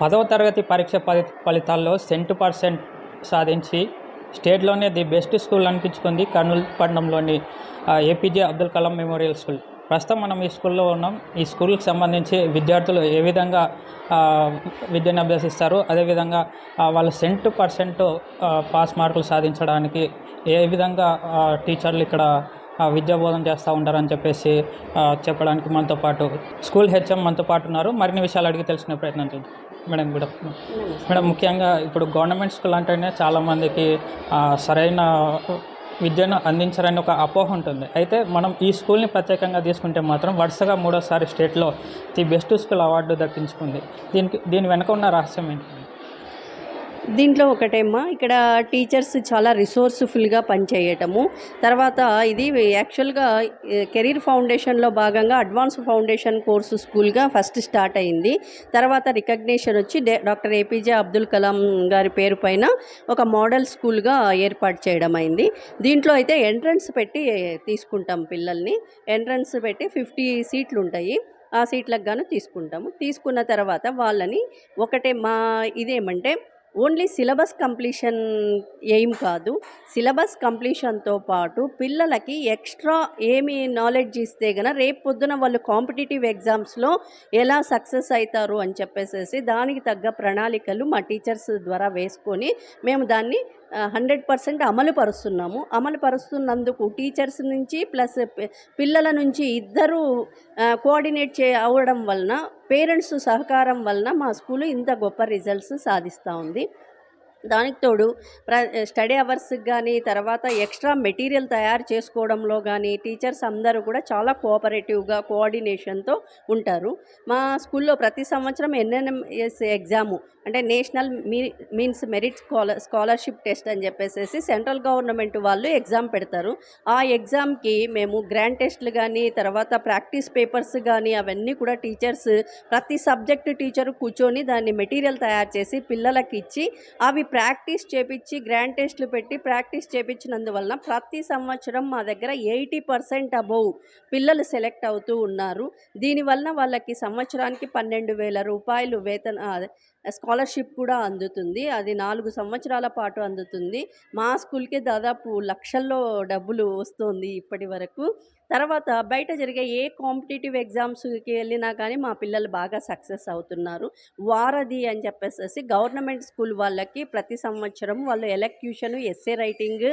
పదవ తరగతి పరీక్ష ఫలితాల్లో సెంటు పర్సెంట్ సాధించి స్టేట్లోనే ది బెస్ట్ స్కూల్ అనిపించుకుంది కర్నూలు పట్టణంలోని APJ Abdul Kalam memorial school. ప్రస్తుతం మనం ఈ స్కూల్లో ఉన్నాం. ఈ స్కూల్కి సంబంధించి విద్యార్థులు ఏ విధంగా విద్యను అభ్యసిస్తారు అదేవిధంగా వాళ్ళ సెంటు పర్సెంట్ పాస్ మార్కులు సాధించడానికి ఏ విధంగా టీచర్లు ఇక్కడ విద్యా బోధన చేస్తూ ఉంటారని చెప్పేసి చెప్పడానికి మనతో పాటు స్కూల్ హెచ్ఎం మనతో పాటు ఉన్నారు. మరిన్ని విషయాలు అడిగి తెలుసుకునే ప్రయత్నం చేద్దాం. Madam good afternoon. మేడం ముఖ్యంగా ఇప్పుడు గవర్నమెంట్ స్కూల్ అంటేనే చాలామందికి సరైన విద్యను అందించారని ఒక అపోహ ఉంటుంది. అయితే మనం ఈ స్కూల్ని ప్రత్యేకంగా తీసుకుంటే మాత్రం వరుసగా మూడోసారి స్టేట్లో ది బెస్ట్ స్కూల్ అవార్డు దక్కించుకుంది. దీనికి దీని వెనుక ఉన్న రహస్యం ఏంటి? దీంట్లో ఒకటేమ్మా ఇక్కడ టీచర్స్ చాలా రిసోర్స్ఫుల్గా పనిచేయటము. తర్వాత ఇది యాక్చువల్గా కెరీర్ ఫౌండేషన్లో భాగంగా అడ్వాన్స్ ఫౌండేషన్ కోర్సు స్కూల్గా ఫస్ట్ స్టార్ట్ అయింది. తర్వాత రికగ్నేషన్ వచ్చి డాక్టర్ ఏపీజే అబ్దుల్ కలాం గారి పేరు పైన ఒక మోడల్ స్కూల్గా ఏర్పాటు చేయడం అయింది. దీంట్లో అయితే ఎంట్రన్స్ పెట్టి తీసుకుంటాం పిల్లల్ని. ఎంట్రన్స్ పెట్టి ఫిఫ్టీ సీట్లు ఉంటాయి ఆ సీట్లకు గాను తీసుకుంటాము. తీసుకున్న తర్వాత వాళ్ళని ఒకటే మా ఇదేమంటే ఓన్లీ సిలబస్ కంప్లీషన్ ఏం కాదు. సిలబస్ కంప్లీషన్తో పాటు పిల్లలకి ఎక్స్ట్రా ఏమి నాలెడ్జ్ ఇస్తే గన రేపు పొద్దున వాళ్ళు కాంపిటేటివ్ ఎగ్జామ్స్లో ఎలా సక్సెస్ అవుతారు అని చెప్పేసేసి దానికి తగ్గ ప్రణాళికలు మా టీచర్స్ ద్వారా వేసుకొని మేము దాన్ని హండ్రెడ్ పర్సెంట్ అమలు పరుస్తున్నాము. అమలు పరుస్తున్నందుకు టీచర్స్ నుంచి ప్లస్ పిల్లల నుంచి ఇద్దరు కోఆర్డినేట్ చే అవ్వడం వలన పేరెంట్స్ సహకారం వలన మా స్కూలు ఇంత గొప్ప రిజల్ట్స్ సాధిస్తూ ఉంది. దానికి తోడు ప్ర స్టడీ అవర్స్కి కానీ తర్వాత ఎక్స్ట్రా మెటీరియల్ తయారు చేసుకోవడంలో కానీ టీచర్స్ అందరూ కూడా చాలా కోఆపరేటివ్గా కోఆర్డినేషన్తో ఉంటారు. మా స్కూల్లో ప్రతి సంవత్సరం ఎన్ఎన్ఎంఎస్ ఎగ్జాము అంటే నేషనల్ మీ means merit scholar scholarship test అని చెప్పేసి సెంట్రల్ గవర్నమెంట్ వాళ్ళు ఎగ్జామ్ పెడతారు. ఆ ఎగ్జామ్కి మేము గ్రాండ్ టెస్ట్లు కానీ తర్వాత ప్రాక్టీస్ పేపర్స్ కానీ అవన్నీ కూడా టీచర్స్ ప్రతి సబ్జెక్టు టీచరు కూర్చొని దాన్ని మెటీరియల్ తయారు చేసి పిల్లలకి ఇచ్చి అవి ప్రాక్టీస్ చేపించి గ్రాండ్ టెస్ట్లు పెట్టి ప్రాక్టీస్ చేపించినందువలన ప్రతి సంవత్సరం మా దగ్గర ఎయిటీ పర్సెంట్ అబోవ్ పిల్లలు సెలెక్ట్ అవుతూ ఉన్నారు. దీనివలన వాళ్ళకి సంవత్సరానికి పన్నెండు వేల రూపాయలు వేతన స్కాలర్షిప్ కూడా అందుతుంది. అది నాలుగు సంవత్సరాల పాటు అందుతుంది. మా స్కూల్కి దాదాపు లక్షల్లో డబ్బులు వస్తుంది ఇప్పటి వరకు. తర్వాత బయట జరిగే ఏ కాంపిటేటివ్ ఎగ్జామ్స్కి వెళ్ళినా కానీ మా పిల్లలు బాగా సక్సెస్ అవుతున్నారు. వారధి అని చెప్పేసి గవర్నమెంట్ స్కూల్ వాళ్ళకి ప్రతి సంవత్సరం వాళ్ళు ఎలక్యూషన్ ఎస్ఏ రైటింగ్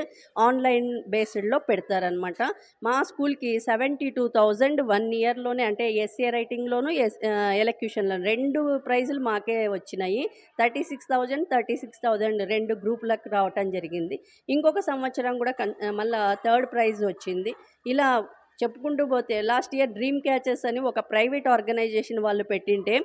ఆన్లైన్ బేస్డ్లో పెడతారనమాట మా స్కూల్కి సెవెంటీ టూ థౌజండ్ వన్ ఇయర్లోనే అంటే ఎస్ఏ రైటింగ్లోను ఎస్ ఎలక్యూషన్లో రెండు ప్రైజులు మాకే వచ్చినాయి. Thirty six thousand thirty six thousand రెండు గ్రూపులకు రావటం జరిగింది. ఇంకొక సంవత్సరం కూడా కన్ మళ్ళీ థర్డ్ ప్రైజ్ వచ్చింది. ఇలా చెప్పుకుంటూ పోతే లాస్ట్ ఇయర్ డ్రీమ్ క్యాచెస్ అని ఒక ప్రైవేట్ ఆర్గనైజేషన్ వాళ్ళు పెట్టింటే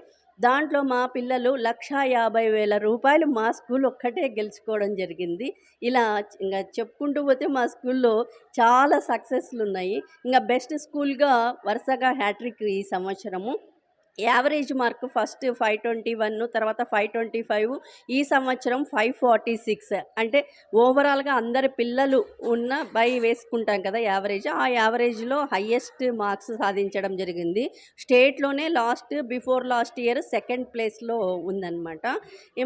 దాంట్లో మా పిల్లలు లక్షా యాభై వేల రూపాయలు మా స్కూల్ ఒక్కటే గెలుచుకోవడం జరిగింది. ఇలా ఇంకా చెప్పుకుంటూ పోతే మా స్కూల్లో చాలా సక్సెస్లు ఉన్నాయి. ఇంకా బెస్ట్ స్కూల్గా వరుసగా హ్యాట్రిక్ ఈ సంవత్సరము. Average mark first five twenty one తర్వాత ఫైవ్ ట్వంటీ ఫైవ్ ఈ సంవత్సరం ఫైవ్ ఫార్టీ సిక్స్. అంటే ఓవరాల్గా అందరి పిల్లలు ఉన్న బై వేసుకుంటాం కదా యావరేజ్. ఆ యావరేజ్లో హయ్యెస్ట్ మార్క్స్ సాధించడం జరిగింది. స్టేట్లోనే last before last year second ప్లేస్లో ఉందన్నమాట.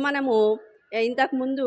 మనము ఇంతకుముందు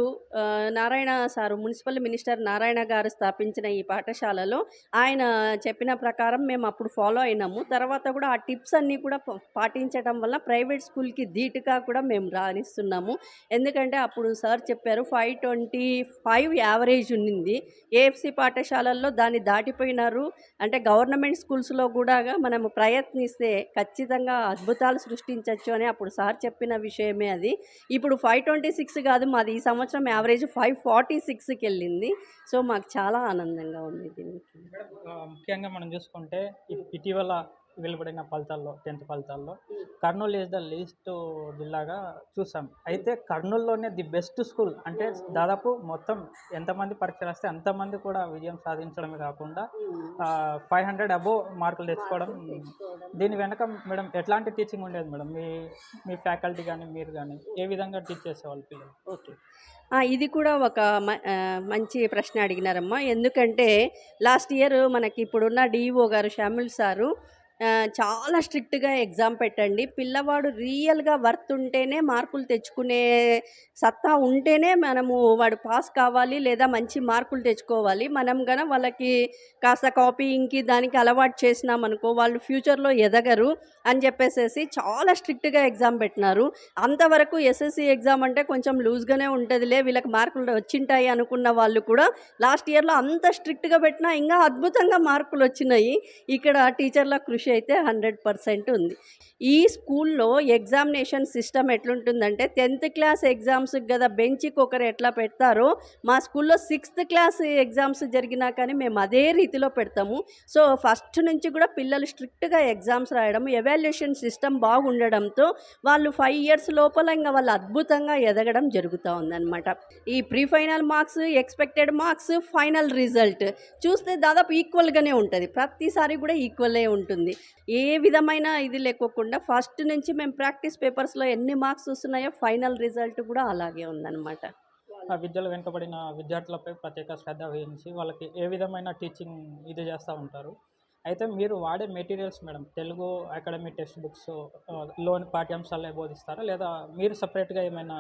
Narayana sir municipal minister Narayana garu స్థాపించిన ఈ పాఠశాలలో ఆయన చెప్పిన ప్రకారం మేము అప్పుడు ఫాలో అయినాము. తర్వాత కూడా ఆ టిప్స్ అన్నీ కూడా పాటించడం వల్ల ప్రైవేట్ స్కూల్కి ధీటుగా కూడా మేము రాణిస్తున్నాము. ఎందుకంటే అప్పుడు సార్ చెప్పారు ఫైవ్ ట్వంటీ ఫైవ్ యావరేజ్ ఉండింది ఏఎఫ్సి పాఠశాలల్లో దాన్ని దాటిపోయినారు. అంటే గవర్నమెంట్ స్కూల్స్లో కూడా మనం ప్రయత్నిస్తే ఖచ్చితంగా అద్భుతాలు సృష్టించవచ్చు అని అప్పుడు సార్ చెప్పిన విషయమే అది. ఇప్పుడు ఫైవ్ ట్వంటీ సిక్స్ కాదు మాది ఈ సంవత్సరం యావరేజ్ ఫైవ్ ఫార్టీ సిక్స్కి వెళ్ళింది. సో మాకు చాలా ఆనందంగా ఉంది దీనికి. ముఖ్యంగా మనం చూసుకుంటే ఇ- ఇటీవల వెలువడిన ఫలితాల్లో టెన్త్ ఫలితాల్లో. కర్నూలు ఈజ్ ద లీస్ట్ జిల్లాగా చూసాం. అయితే కర్నూలులోనే ది బెస్ట్ స్కూల్ అంటే దాదాపు మొత్తం ఎంతమంది పరీక్షలు వస్తే అంతమంది కూడా విజయం సాధించడమే కాకుండా ఫైవ్ హండ్రెడ్ అబోవ్ మార్కులు తెచ్చుకోవడం దీని వెనక మేడం ఎట్లాంటి టీచింగ్ ఉండేది మేడం? మీ మీ ఫ్యాకల్టీ కానీ మీరు కానీ ఏ విధంగా టీచ్ చేసేవాళ్ళు పిల్లలు? ఓకే. ఇది కూడా ఒక మ- మంచి ప్రశ్న అడిగినారమ్మా. ఎందుకంటే లాస్ట్ ఇయర్ మనకి ఇప్పుడున్న డిఈఓ గారు షామిల్ సారు చాలా స్ట్రిక్ట్గా ఎగ్జామ్ పెట్టండి. పిల్లవాడు రియల్గా వర్త్ ఉంటేనే మార్కులు తెచ్చుకునే సత్తా ఉంటేనే మనము వాడు పాస్ కావాలి లేదా మంచి మార్కులు తెచ్చుకోవాలి. మనం గన వాళ్ళకి కాస్త కాపీయింగ్కి దానికి అలవాటు చేసినాం అనుకో వాళ్ళు ఫ్యూచర్లో ఎదగరు అని చెప్పేసేసి చాలా స్ట్రిక్ట్గా ఎగ్జామ్ పెట్టినారు. అంతవరకు ఎస్ఎస్సి ఎగ్జామ్ అంటే కొంచెం లూజ్గానే ఉంటుందిలే వీళ్ళకి మార్కులు వచ్చింటాయి అనుకున్న వాళ్ళు కూడా లాస్ట్ ఇయర్లో అంత స్ట్రిక్ట్గా పెట్టినా ఇంకా అద్భుతంగా మార్కులు వచ్చినాయి. ఇక్కడ టీచర్ల కృషి అయితే హండ్రెడ్ పర్సెంట్ ఉంది. ఈ స్కూల్లో ఎగ్జామినేషన్ సిస్టమ్ ఎట్లుంటుందంటే టెన్త్ క్లాస్ ఎగ్జామ్స్కి కదా బెంచ్కి ఒకరు ఎట్లా పెడతారో మా స్కూల్లో సిక్స్త్ క్లాస్ ఎగ్జామ్స్ జరిగినా కానీ మేము అదే రీతిలో పెడతాము. సో ఫస్ట్ నుంచి కూడా పిల్లలు స్ట్రిక్ట్గా ఎగ్జామ్స్ రాయడం ఎవాల్యుయేషన్ సిస్టమ్ బాగుండడంతో వాళ్ళు ఫైవ్ ఇయర్స్ లోపల ఇంకా వాళ్ళు అద్భుతంగా ఎదగడం జరుగుతూ ఉందన్నమాట. ఈ pre final marks expected marks final result చూస్తే దాదాపు ఈక్వల్గానే ఉంటుంది. ప్రతిసారి కూడా ఈక్వలే ఉంటుంది. ఏ విధమైన ఇది లేకోకుండా ఫస్ట్ నుంచి మేము ప్రాక్టీస్ పేపర్స్లో ఎన్ని మార్క్స్ వస్తున్నాయో ఫైనల్ రిజల్ట్ కూడా అలాగే ఉందన్నమాట. ఆ విద్యలో వెనుకబడిన విద్యార్థులపై ప్రత్యేక శ్రద్ధ వహించి వాళ్ళకి ఏ విధమైన టీచింగ్ ఇది చేస్తూ ఉంటారు. అయితే మీరు వాడే materials madam Telugu academy text బుక్స్లోని పాఠ్యాంశాలే బోధిస్తారా? లేదా మీరు సపరేట్గా ఏమైనా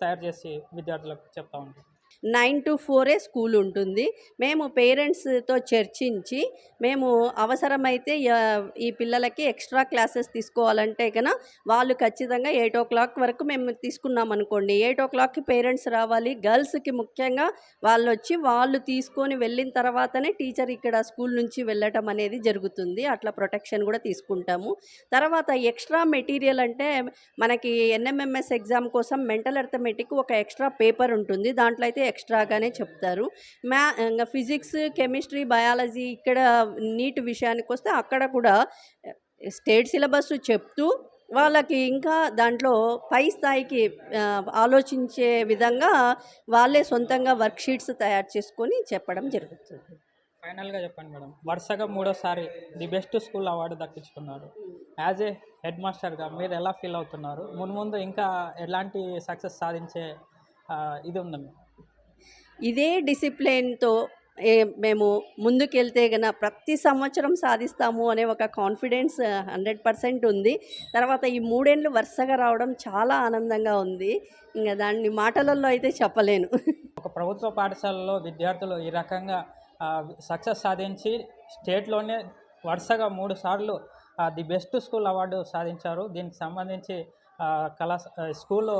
తయారు చేసి విద్యార్థులకు చెప్తా ఉంటారు? నైన్ టు ఫోరే స్కూల్ ఉంటుంది. మేము పేరెంట్స్తో చర్చించి మేము అవసరమైతే ఈ పిల్లలకి ఎక్స్ట్రా క్లాసెస్ తీసుకోవాలంటే కనుక వాళ్ళు ఖచ్చితంగా ఎయిట్ ఓ క్లాక్ వరకు మేము తీసుకున్నాం అనుకోండి. ఎయిట్ ఓ క్లాక్కి పేరెంట్స్ రావాలి. గర్ల్స్కి ముఖ్యంగా వాళ్ళు వచ్చి వాళ్ళు తీసుకొని వెళ్ళిన తర్వాతనే టీచర్ ఇక్కడ స్కూల్ నుంచి వెళ్ళటం అనేది జరుగుతుంది. అట్లా ప్రొటెక్షన్ కూడా తీసుకుంటాము. తర్వాత ఎక్స్ట్రా మెటీరియల్ అంటే మనకి ఎన్ఎంఎంఎస్ ఎగ్జామ్ కోసం మెంటల్ అర్థమెటిక్ ఒక ఎక్స్ట్రా పేపర్ ఉంటుంది. దాంట్లో అయితే ఎక్స్ట్రాగానే చెప్తారు. మ్యా ఇంకా ఫిజిక్స్ కెమిస్ట్రీ బయాలజీ ఇక్కడ నీట్ విషయానికి వస్తే అక్కడ కూడా స్టేట్ సిలబస్ చెప్తూ వాళ్ళకి ఇంకా దాంట్లో పై స్థాయికి ఆలోచించే విధంగా వాళ్ళే సొంతంగా వర్క్షీట్స్ తయారు చేసుకొని చెప్పడం జరుగుతుంది. ఫైనల్గా చెప్పండి మేడం. వరుసగా మూడోసారి ది బెస్ట్ స్కూల్ అవార్డు దక్కించుకున్నారు. యాజ్ ఏ హెడ్ మాస్టర్గా మీరు ఎలా ఫీల్ అవుతున్నారు? మున్ముందు ఇంకా ఎలాంటి సక్సెస్ సాధించే ఇది ఉంది ఇదే డిసిప్లిన్తో ఏ మేము ముందుకెళ్తే గన ప్రతి సంవత్సరం సాధిస్తాము అనే ఒక కాన్ఫిడెన్స్ హండ్రెడ్ పర్సెంట్ ఉంది. తర్వాత ఈ మూడేళ్ళు వరుసగా రావడం చాలా ఆనందంగా ఉంది. ఇంకా దాన్ని మాటలలో అయితే చెప్పలేను. ఒక ప్రభుత్వ పాఠశాలలో విద్యార్థులు ఈ రకంగా సక్సెస్ సాధించి స్టేట్లోనే వరుసగా మూడు సార్లు ది బెస్ట్ స్కూల్ అవార్డు సాధించారు. దీనికి సంబంధించి కళా స్కూల్లో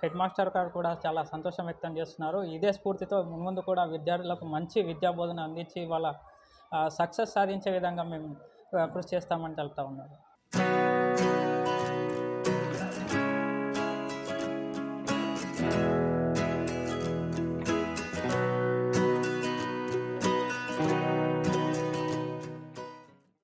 హెడ్ మాస్టర్ గారు కూడా చాలా సంతోషం వ్యక్తం చేస్తున్నారు. ఇదే స్ఫూర్తితో ముందు కూడా విద్యార్థులకు మంచి విద్యా బోధన అందించి వాళ్ళ సక్సెస్ సాధించే విధంగా మేము కృషి చేస్తామని తెలుపుతా ఉన్నారు